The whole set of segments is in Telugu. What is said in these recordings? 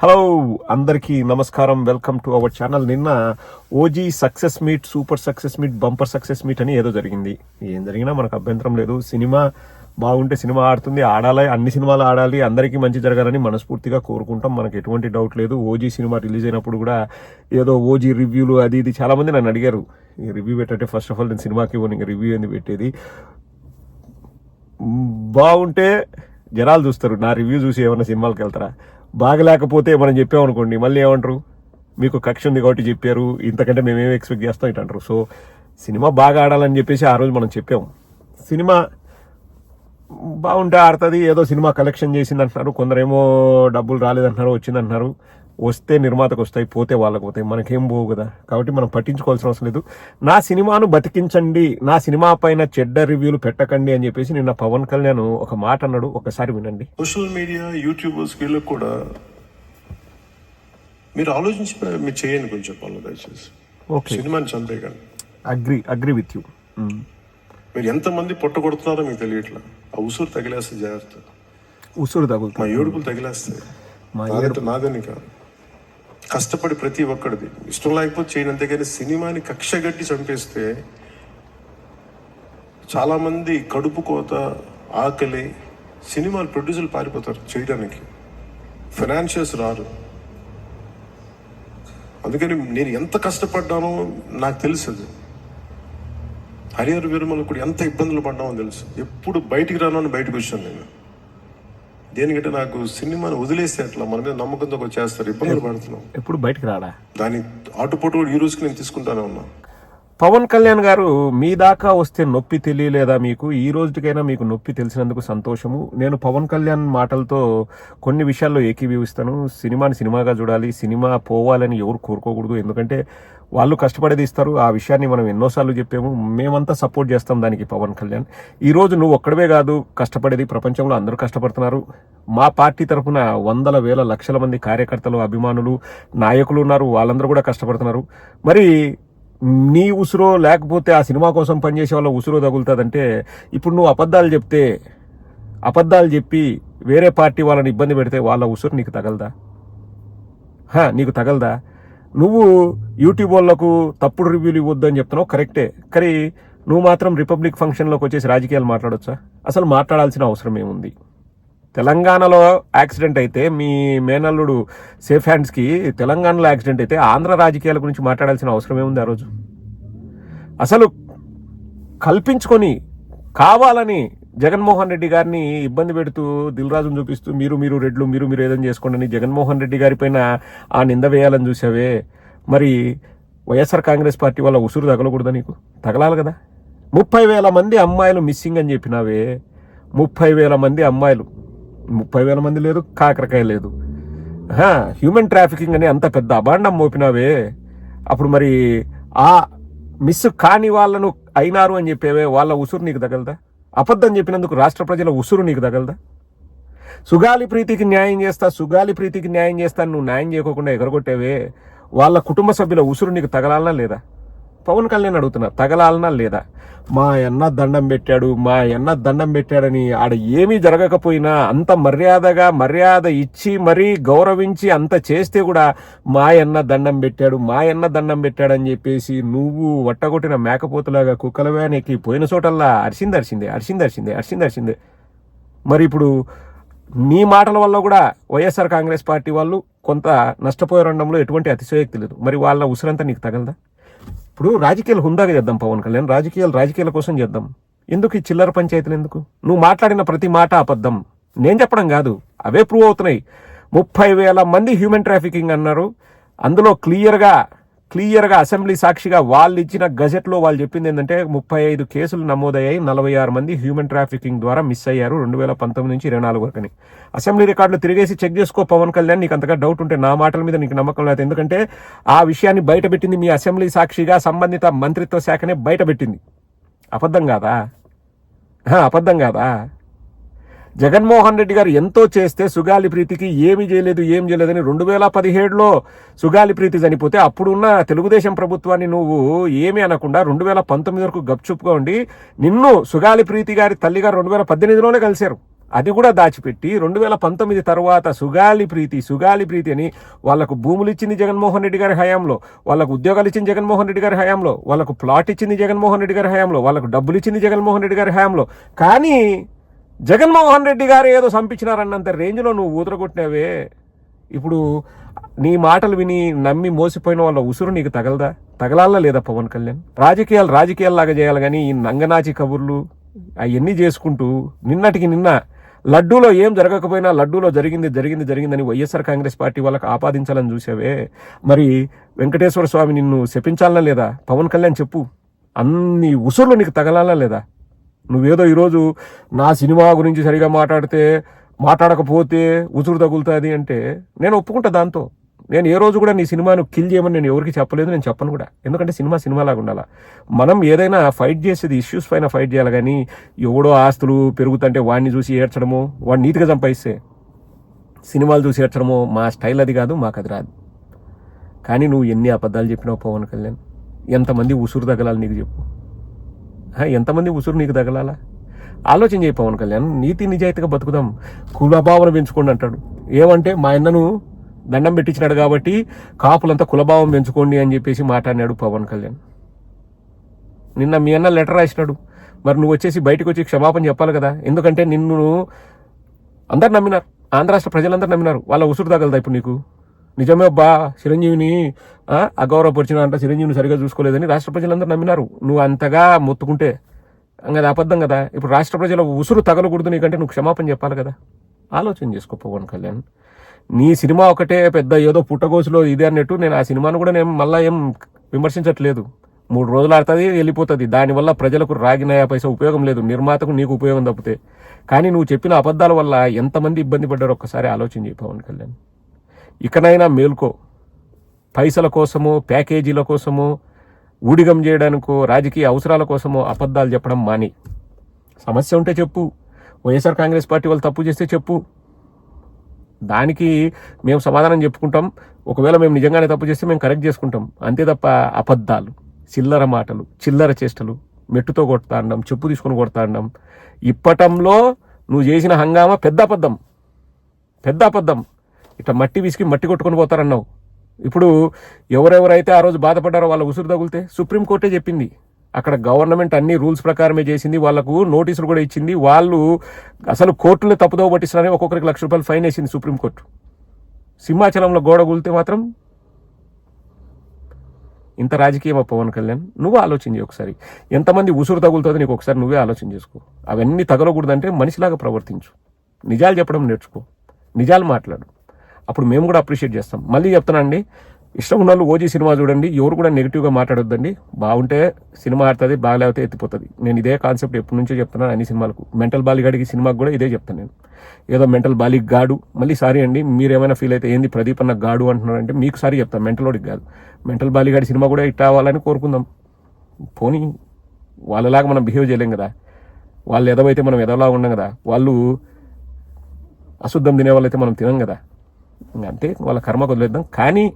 హలో అందరికీ నమస్కారం. వెల్కమ్ టు అవర్ ఛానల్ నిన్న OG success meet super success meet bumper success meet అని ఏదో జరిగింది. ఏం జరిగినా మనకు అభ్యంతరం లేదు. సినిమా బాగుంటే సినిమా ఆడుతుంది. ఆడాలి అన్ని సినిమాలు ఆడాలి. అందరికీ మంచి జరగాలని మనస్ఫూర్తిగా కోరుకుంటాం. మనకు ఎటువంటి డౌట్ లేదు. ఓజీ సినిమా రిలీజ్ అయినప్పుడు కూడా ఏదో ఓజీ రివ్యూలు అది ఇది చాలా మంది నన్ను అడిగారు. ఈ రివ్యూ పెట్టంటే ఫస్ట్ ఆఫ్ ఆల్ నేను సినిమాకి ఇవ్వను. ఇంకా రివ్యూ ఏంది పెట్టేది? బాగుంటే జనాలు చూస్తారు. నా రివ్యూ చూసి ఏమైనా సినిమాలకు వెళ్తారా? బాగలేకపోతే మనం చెప్పామనుకోండి మళ్ళీ ఏమంటారు? మీకు కక్ష ఉంది కాబట్టి చెప్పారు ఇంతకంటే మేమేమి ఎక్స్పెక్ట్ చేస్తాం ఇటు అంటారు సో సినిమా బాగా ఆడాలని చెప్పేసి ఆ రోజు మనం చెప్పాము సినిమా బాగుంటే ఆడుతుంది ఏదో సినిమా కలెక్షన్ చేసింది అంటున్నారు కొందరేమో డబ్బులు రాలేదంటున్నారు వచ్చిందంటున్నారు. వస్తే నిర్మాతకు వస్తాయి పోతే వాళ్ళకు పోతాయి. మనకేం పోవు కదా. కాబట్టి మనం పట్టించుకోవాల్సిన అవసరం లేదు. నా సినిమాను బతికించండి నా సినిమా పైన చెడ్డ రివ్యూలు పెట్టకండి అని చెప్పేసి నిన్న పవన్ కళ్యాణ్ ఒక మాట అన్నాడు. ఒకసారి వినండి. సోషల్ మీడియా యూట్యూబర్స్ వీళ్ళకి కూడా మీరు ఆలోచించి మీరు చేయండి కొంచెం పనులు దయచేసి. ఓకే. సినిమాని చంపేయకండి. అగ్రి అగ్రి విత్ యూ మీరు ఎంతమంది పొట్ట కొడుతున్నారో మీకు తెలియట్లా. ఆ ఉసురు తగిలేస్తే జాగ్రత్త. ఉసురు మా తగులుతుంది ఏడుపులు తగిలేస్తాయి. మా నాదని కాదు. కష్టపడి ప్రతి ఒక్కడిది. ఇష్టం లేకపోతే చేయను. అంతేగాని సినిమాని కక్ష గట్టి చంపేస్తే చాలామంది కడుపు కోత ఆకలి సినిమాలు ప్రొడ్యూసర్లు పారిపోతారు చేయడానికి. ఫైనాన్షియల్స్ రారు. అందుకని నేను ఎంత కష్టపడ్డానో నాకు తెలుసు అది హరిహర విరమలు కూడా ఎంత ఇబ్బందులు పడ్డామో తెలుసు. ఎప్పుడు బయటికి రాను అని బయటకు వచ్చాను నేను. దేనికంటే నాకు సినిమాని వదిలేస్తే అట్లా మన మీద నమ్మకంతో వచ్చేస్తారు ఇబ్బందులు పడుతున్నాం. ఎప్పుడు బయటికి రాడా? దాని ఆటుపోటు కూడా ఈ రోజుకి నేను తీసుకుంటానే ఉన్నా. పవన్ కళ్యాణ్ గారు మీ దాకా వస్తే నొప్పి తెలియలేదా మీకు? ఈ రోజుకైనా మీకు నొప్పి తెలిసినందుకు సంతోషము. నేను పవన్ కళ్యాణ్ మాటలతో కొన్ని విషయాల్లో ఏకీభవిస్తాను. సినిమాని సినిమాగా చూడాలి సినిమా పోవాలని ఎవరు కోరుకోకూడదు. ఎందుకంటే వాళ్ళు కష్టపడేది ఇస్తారు. ఆ విషయాన్ని మనం ఎన్నోసార్లు చెప్పాము. మేమంతా సపోర్ట్ చేస్తాం దానికి పవన్ కళ్యాణ్. ఈ రోజు నువ్వు ఒక్కడవే కాదు కష్టపడేది ప్రపంచంలో అందరూ కష్టపడుతున్నారు. మా పార్టీ తరఫున వందల వేల లక్షల మంది కార్యకర్తలు అభిమానులు నాయకులు ఉన్నారు. వాళ్ళందరూ కూడా కష్టపడుతున్నారు. మరి నీ ఉసురో లేకపోతే ఆ సినిమా కోసం పనిచేసే వాళ్ళ ఉసురో తగులుతుందంటే ఇప్పుడు నువ్వు అబద్ధాలు చెప్తే అబద్ధాలు చెప్పి వేరే పార్టీ వాళ్ళని ఇబ్బంది పెడితే వాళ్ళ ఉసురు నీకు తగలదా? హా, నీకు తగలదా? నువ్వు యూట్యూబ్ వాళ్ళకు తప్పుడు రివ్యూలు ఇవ్వద్దు అని చెప్తున్నావు. కరెక్టే కానీ నువ్వు మాత్రం రిపబ్లిక్ ఫంక్షన్లోకి వచ్చేసి రాజకీయాలు మాట్లాడొచ్చా? అసలు మాట్లాడాల్సిన అవసరం ఏముంది? తెలంగాణలో యాక్సిడెంట్ అయితే మీ మేనల్లుడు సేఫ్ హ్యాండ్స్కి తెలంగాణలో యాక్సిడెంట్ అయితే ఆంధ్ర రాజకీయాల గురించి మాట్లాడాల్సిన అవసరం ఏముంది ఆ రోజు? అసలు కల్పించుకొని కావాలని జగన్మోహన్ రెడ్డి గారిని ఇబ్బంది పెడుతూ దిల్రాజును చూపిస్తూ మీరు మీరు రెడ్లు మీరు మీరు ఏదైనా చేసుకోండి అని జగన్మోహన్ రెడ్డి గారి పైన ఆ నింద వేయాలని చూసావే. మరి వైఎస్ఆర్ కాంగ్రెస్ పార్టీ వాళ్ళ ఉసురు తగలకూడదా నీకు? తగలాలి కదా. ముప్పై వేల మంది అమ్మాయిలు మిస్సింగ్ అని చెప్పినావే. ముప్పై వేల మంది అమ్మాయిలు. ముప్పై వేల మంది లేదు కాకరకాయ లేదు. హ్యూమన్ ట్రాఫికింగ్ అని అంత పెద్ద అభాండం మోపినావే. అప్పుడు మరి ఆ మిస్ కాని వాళ్ళను అయినారు అని చెప్పేవే వాళ్ళ ఉసురు నీకు తగలదా? అబద్ధం చెప్పినందుకు రాష్ట్ర ప్రజల ఉసురు నీకు తగలదా? సుగాలి ప్రీతికి న్యాయం చేస్తా సుగాలి ప్రీతికి న్యాయం చేస్తా నువ్వు న్యాయం చేయకోకుండా ఎగరగొట్టేవే? వాళ్ళ కుటుంబ సభ్యుల ఉసురు నీకు తగలాలనా లేదా? పవన్ కళ్యాణ్ అడుగుతున్నా తగలాలనా లేదా? మా అన్న దండం పెట్టాడు మా అన్న దండం పెట్టాడని ఆడ ఏమీ జరగకపోయినా అంత మర్యాదగా మర్యాద ఇచ్చి మరీ గౌరవించి అంత చేస్తే కూడా మా అన్న దండం పెట్టాడు మా అన్న దండం పెట్టాడని చెప్పేసి నువ్వు వట్టగొట్టిన మేకపోతులాగా కుక్కల వ్యానికి పోయిన చోటల్లా అరిసింది అరిసిందే అరిసింది అరిసిందే అరిసింది అరిసిందే. మరి ఇప్పుడు నీ మాటల వల్ల కూడా వైఎస్ఆర్ కాంగ్రెస్ పార్టీ వాళ్ళు కొంత నష్టపోయే రంగంలో ఎటువంటి అతిశయోక్తి లేదు. మరి వాళ్ళ ఉసిరంతా నీకు తగలదా? ఇప్పుడు రాజకీయాలు హుందాగా చేద్దాం పవన్ కళ్యాణ్. రాజకీయాలు రాజకీయాల కోసం చేద్దాం. ఎందుకు ఈ చిల్లర పంచాయతీలు ఎందుకు? నువ్వు మాట్లాడిన ప్రతి మాట అబద్ధం. నేను చెప్పడం కాదు. అవే ప్రూవ్ అవుతున్నాయి. ముప్పై వేల మంది హ్యూమన్ ట్రాఫికింగ్ అన్నారు. అందులో క్లియర్గా క్లియర్గా అసెంబ్లీ సాక్షిగా వాళ్ళు ఇచ్చిన గజెట్లో వాళ్ళు చెప్పింది ఏంటంటే ముప్పై ఐదు కేసులు నమోదయ్యాయి నలభై ఆరు మంది హ్యూమన్ ట్రాఫికింగ్ ద్వారా మిస్ అయ్యారు రెండు వేల పంతొమ్మిది నుంచి ఇరవై నాలుగు వరకుని. అసెంబ్లీ రికార్డులు తిరిగేసి చెక్ చేసుకో పవన్ కళ్యాణ్ నీకు అంతగా డౌట్ ఉంటే నా మాటల మీద నీకు నమ్మకం లేదు. ఎందుకంటే ఆ విషయాన్ని బయటపెట్టింది మీ అసెంబ్లీ సాక్షిగా సంబంధిత మంత్రిత్వ శాఖనే బయటపెట్టింది. అబద్ధం కాదా? అబద్ధం కాదా? జగన్మోహన్ రెడ్డి గారు ఎంతో చేస్తే సుగాలి ప్రీతికి ఏమి చేయలేదు ఏం చేయలేదని రెండు వేల పదిహేడులో సుగాలి ప్రీతి చనిపోతే అప్పుడున్న తెలుగుదేశం ప్రభుత్వాన్ని నువ్వు ఏమీ అనకుండా రెండు వేల పంతొమ్మిది వరకు గప్చుప్గా ఉండి నిన్ను సుగాలి ప్రీతి గారి తల్లి గారు రెండు వేల పద్దెనిమిదిలోనే కలిశారు. అది కూడా దాచిపెట్టి రెండు వేల పంతొమ్మిది తర్వాత సుగాలి ప్రీతి సుగాలి ప్రీతి అని వాళ్ళకు భూములు ఇచ్చింది జగన్మోహన్ రెడ్డి గారి హయాంలో వాళ్ళకు ఉద్యోగాలు ఇచ్చింది జగన్మోహన్ రెడ్డి గారి హయాంలో వాళ్ళకు ప్లాట్ ఇచ్చింది జగన్మోహన్ రెడ్డి గారి హయాంలో వాళ్ళకు డబ్బులు ఇచ్చింది జగన్మోహన్ రెడ్డి గారి హయాంలో. కానీ జగన్మోహన్ రెడ్డి గారు ఏదో సంపించినారన్నంత రేంజ్లో నువ్వు ఊదరగొట్టినావే. ఇప్పుడు నీ మాటలు విని నమ్మి మోసిపోయిన వాళ్ళ ఉసురు నీకు తగలదా? తగలాలా లేదా పవన్ కళ్యాణ్? రాజకీయాలు రాజకీయాల్లాగా చేయాలి కానీ ఈ నంగనాచి కబుర్లు అవన్నీ చేసుకుంటూ నిన్నటికి నిన్న లడ్డూలో ఏం జరగకపోయినా లడ్డూలో జరిగింది జరిగింది జరిగిందని వైఎస్ఆర్ కాంగ్రెస్ పార్టీ వాళ్ళకి ఆపాదించాలని చూసావే. మరి వెంకటేశ్వర స్వామి నిన్ను శపించాలనా లేదా? పవన్ కళ్యాణ్ చెప్పు. అన్ని ఉసురులు నీకు తగలాలా లేదా? నువ్వేదో ఈరోజు నా సినిమా గురించి సరిగా మాట్లాడితే మాట్లాడకపోతే ఉసురు తగులుతుంది అంటే నేను ఒప్పుకుంటా దాంతో. నేను ఏ రోజు కూడా నీ సినిమాను కిల్ చేయమని నేను ఎవరికి చెప్పలేదు నేను చెప్పను కూడా. ఎందుకంటే సినిమా సినిమాలాగా ఉండాలా? మనం ఏదైనా ఫైట్ చేసేది ఇష్యూస్ పైన ఫైట్ చేయాలి కానీ ఎవడో ఆస్తులు పెరుగుతుంటే వాడిని చూసి ఏడ్చడము వాడిని నీతిగా చంపాయిస్తే సినిమాలు చూసి ఏడ్చడము మా స్టైల్ అది కాదు మాకు అది రాదు. కానీ నువ్వు ఎన్ని అబద్ధాలు చెప్పినావు పవన్ కళ్యాణ్. ఎంతమంది ఉసురు తగలాలి నీకు చెప్పు. ఎంతమంది ఉసురు నీకు తగలాలా? ఆలోచన చేయి పవన్ కళ్యాణ్ నీతి నిజాయితీగా బతుకుదాం. కులభావన పెంచుకోండి అంటాడు. ఏమంటే మా అన్నను దండం పెట్టించినాడు కాబట్టి కాపులంతా కులభావం పెంచుకోండి అని చెప్పేసి మాట్లాడినాడు పవన్ కళ్యాణ్. నిన్న మీ అన్న లెటర్ రాసినాడు. మరి నువ్వు వచ్చేసి బయటకు వచ్చి క్షమాపణ చెప్పాలి కదా. ఎందుకంటే నిన్ను అందరు నమ్మినారు. ఆంధ్ర రాష్ట్ర ప్రజలందరూ నమ్మినారు. వాళ్ళ ఉసురు తగలదా ఇప్పుడు నీకు? నిజమే అబ్బా చిరంజీవిని అగౌరవపరిచిన అంట చిరంజీవిని సరిగా చూసుకోలేదని రాష్ట్ర ప్రజలందరూ నమ్మినారు. నువ్వు అంతగా మొత్తుకుంటే అది అబద్ధం కదా. ఇప్పుడు రాష్ట్ర ప్రజల ఉసురు తగలకూడదు నీకంటే నువ్వు క్షమాపణ చెప్పాలి కదా. ఆలోచన చేసుకో పవన్ కళ్యాణ్. నీ సినిమా ఒకటే పెద్ద ఏదో పుట్టగోసులో ఇదే అన్నట్టు నేను ఆ సినిమాను కూడా నేను మళ్ళీ ఏం విమర్శించట్లేదు. మూడు రోజులు ఆడుతుంది వెళ్ళిపోతుంది. దానివల్ల ప్రజలకు రాగినాయా పైసా ఉపయోగం లేదు. నిర్మాతకు నీకు ఉపయోగం తప్పితే. కానీ నువ్వు చెప్పిన అబద్ధాల వల్ల ఎంతమంది ఇబ్బంది పడ్డారో ఒక్కసారి ఆలోచన చేయి పవన్ కళ్యాణ్. ఇకనైనా మేల్కో. పైసల కోసమో ప్యాకేజీల కోసమో ఊడిగం చేయడానికో రాజకీయ అవసరాల కోసమో అబద్ధాలు చెప్పడం మాని. సమస్య ఉంటే చెప్పు. వైఎస్ఆర్ కాంగ్రెస్ పార్టీ వాళ్ళు తప్పు చేస్తే చెప్పు. దానికి మేము సమాధానం చెప్పుకుంటాం. ఒకవేళ మేము నిజంగానే తప్పు చేస్తే మేము కరెక్ట్ చేసుకుంటాం. అంతే తప్ప అబద్ధాలు చిల్లర మాటలు చిల్లర చేష్టలు మెట్టుతో కొడతాండం చెప్పు తీసుకొని కొడతాండం ఇప్పటంలో నువ్వు చేసిన హంగామా పెద్ద అబద్ధం. పెద్ద అబద్ధం. ఇట్లా మట్టి విసికి మట్టి కొట్టుకొని పోతారన్నావు. ఇప్పుడు ఎవరెవరైతే ఆ రోజు బాధపడ్డారో వాళ్ళ ఉసురు తగిలితే సుప్రీంకోర్టే చెప్పింది. అక్కడ గవర్నమెంట్ అన్ని రూల్స్ ప్రకారమే చేసింది. వాళ్ళకు నోటీసులు కూడా ఇచ్చింది. వాళ్ళు అసలు కోర్టులో తప్పుదోవ పట్టిస్తున్నారని ఒక్కొక్కరికి లక్ష రూపాయలు ఫైన్ వేసింది సుప్రీంకోర్టు సింహాచలంలో గోడ కూలితే మాత్రం ఇంత రాజకీయమా పవన్ కళ్యాణ్? నువ్వు ఆలోచించి ఒకసారి. ఎంతమంది ఉసురు తగులుతుందో నీకు ఒకసారి నువ్వే ఆలోచన చేసుకో. అవన్నీ తగలకూడదంటే మనిషిలాగా ప్రవర్తించు. నిజాలు చెప్పడం నేర్చుకో. నిజాలు మాట్లాడు. అప్పుడు మేము కూడా అప్రిషియేట్ చేస్తాం. మళ్ళీ చెప్తానండి ఇష్టం ఉన్న వాళ్ళు ఓజీ సినిమా చూడండి ఎవరు కూడా నెగిటివ్గా మాట్లాడొద్దండి. బాగుంటే సినిమా ఆడుతుంది బాగలేకపోతే ఎత్తిపోతుంది. నేను ఇదే కాన్సెప్ట్ ఎప్పటి నుంచో చెప్తున్నాను అన్ని సినిమాలకు. మెంటల్ బాలిగాడికి సినిమాకి కూడా ఇదే చెప్తాను నేను. ఏదో మెంటల్ బాలిక్ గాడు. మళ్ళీ సారీ అండి మీరు ఏమైనా ఫీల్ అయితే ఏంది ప్రదీప్ అన్న గాడు అంటున్నారంటే మీకు సారీ చెప్తాను మెంటలోడికి కాదు. మెంటల్ బాలిగాడి సినిమా కూడా ఇట్ అవ్వాలని కోరుకుందాం. పోనీ వాళ్ళలాగా మనం బిహేవ్ చేయలేం కదా. వాళ్ళు ఎదవైతే మనం ఎదవలాగా ఉండం కదా వాళ్ళు అశుద్ధం తినే వాళ్ళైతే మనం తినం కదా. అంటే అంతే వాళ్ళ కర్మ వదిలేద్దాం. కానీ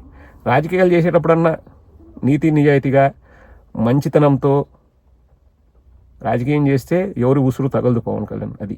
రాజకీయాలు చేసేటప్పుడన్నా నీతి నిజాయితీగా మంచితనంతో రాజకీయం చేస్తే ఎవరి ఉసురు తగలదు పవన్ కళ్యాణ్ అది.